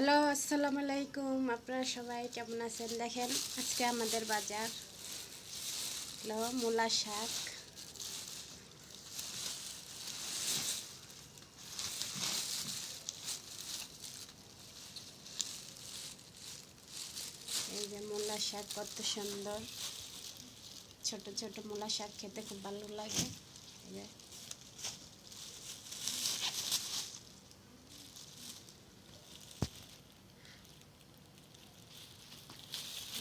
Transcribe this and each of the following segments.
Hello, আসসালামু আলাইকুম। আপনারা সবাই কেমন আছেন? দেখেন, আজকে আমাদের বাজার। হলো মূলা শাক। এই যে মূলা শাক কত সুন্দর। ছোট ছোট মূলা শাক খেতে খুব ভালো লাগে। এই যে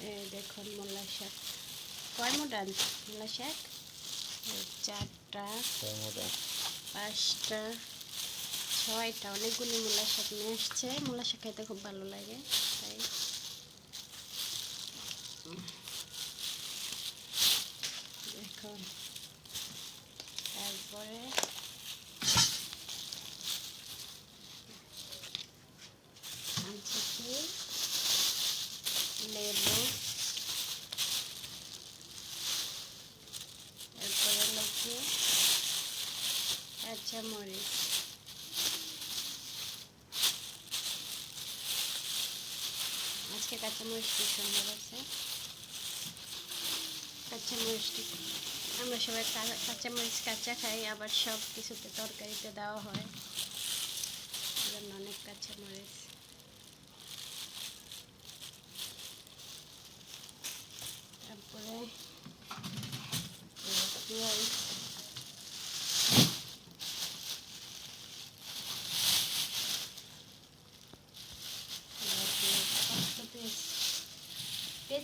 এই দেখুন মূলা শাক। কয় মোটা? মূলা শাক? চারটা পাঁচটা ছয়টা। অনেকগুলি মূলা শাক নিয়ে আসছে। মূলা শাক খাইতে খুব ভালো লাগে তাই দেখুন তারপরে আনছে কি লেবু এরপরে লোকে কাঁচা মরিচ আজকে কাঁচা মরিচটি সুন্দর আছে কাঁচা মরিচটি আমরা সবাই কা- কাঁচা মরিচ কাঁচা খাই, আবার সব কিছুতে তরকারিতে দেওয়া হয়। এজন্য অনেক কাঁচা মরিচ তারপরে পেঁয়াজ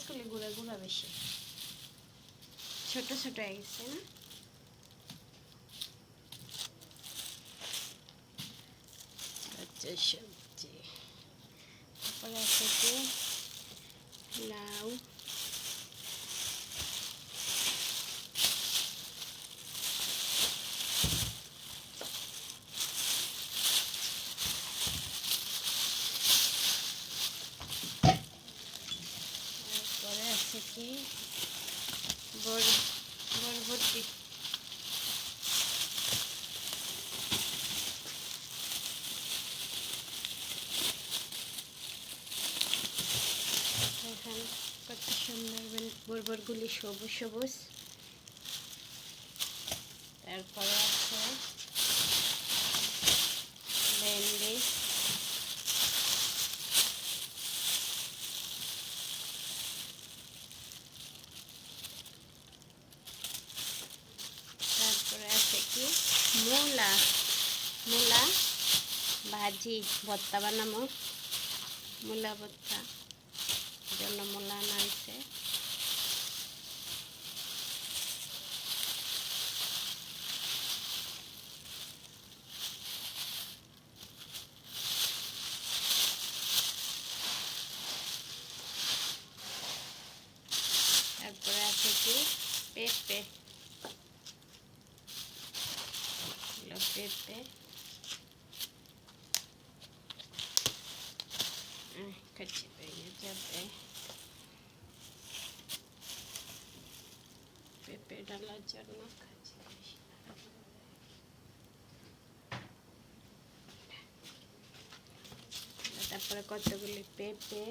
পেঁয়াজগুলি গুঁড়া গুঁড়া বেশি। ছোট ছোট হয়ে? গেছে না সবজি। তারপরে আছে লাউ তারপরে আছে কি বর বরবটি এখন কত সুন্দর বরবরগুলি সবুজ সবুজ। তারপরে আছে ভেন্ডি। তারপরে আছে কি? মূলা। মূলা, ভাজি, ভর্তা বানাবো। মূলা, ভর্তা। জন্য মূলা হয়েছে। তারপরে আছে কি? পেঁপে পেঁপে তারপরে কতগুলি পেঁপে?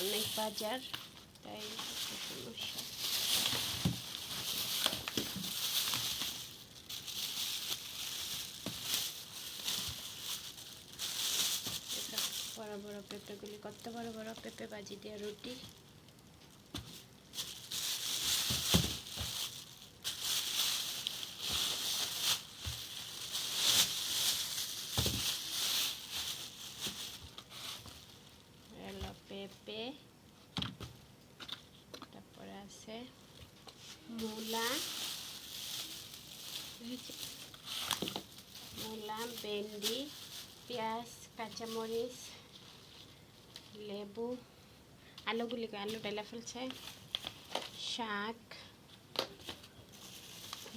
অনেক বাজার তাই সমস্যা এটা বড় বড় পেঁপেগুলি কত বড় বড় পেঁপে ভাজি দিয়ে রুটি। পেঁপে, তারপরে আছে মূলা মূলা, ভেন্ডি, পেঁয়াজ, কাঁচামরিচ লেবু আলুগুলি আলু ডেলা ফেলছে। শাক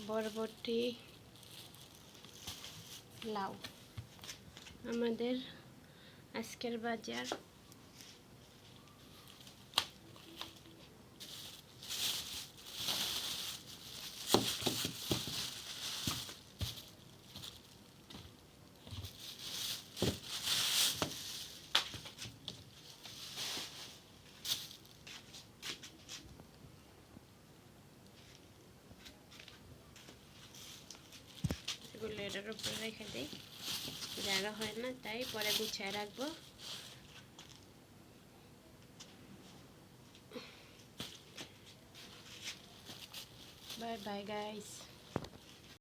বরবটি লাউ। আমাদের আজকের বাজার এটার উপরে রেখে দিই। জায়গা হয় না তাই পরে গুছিয়ে রাখব। Bye bye guys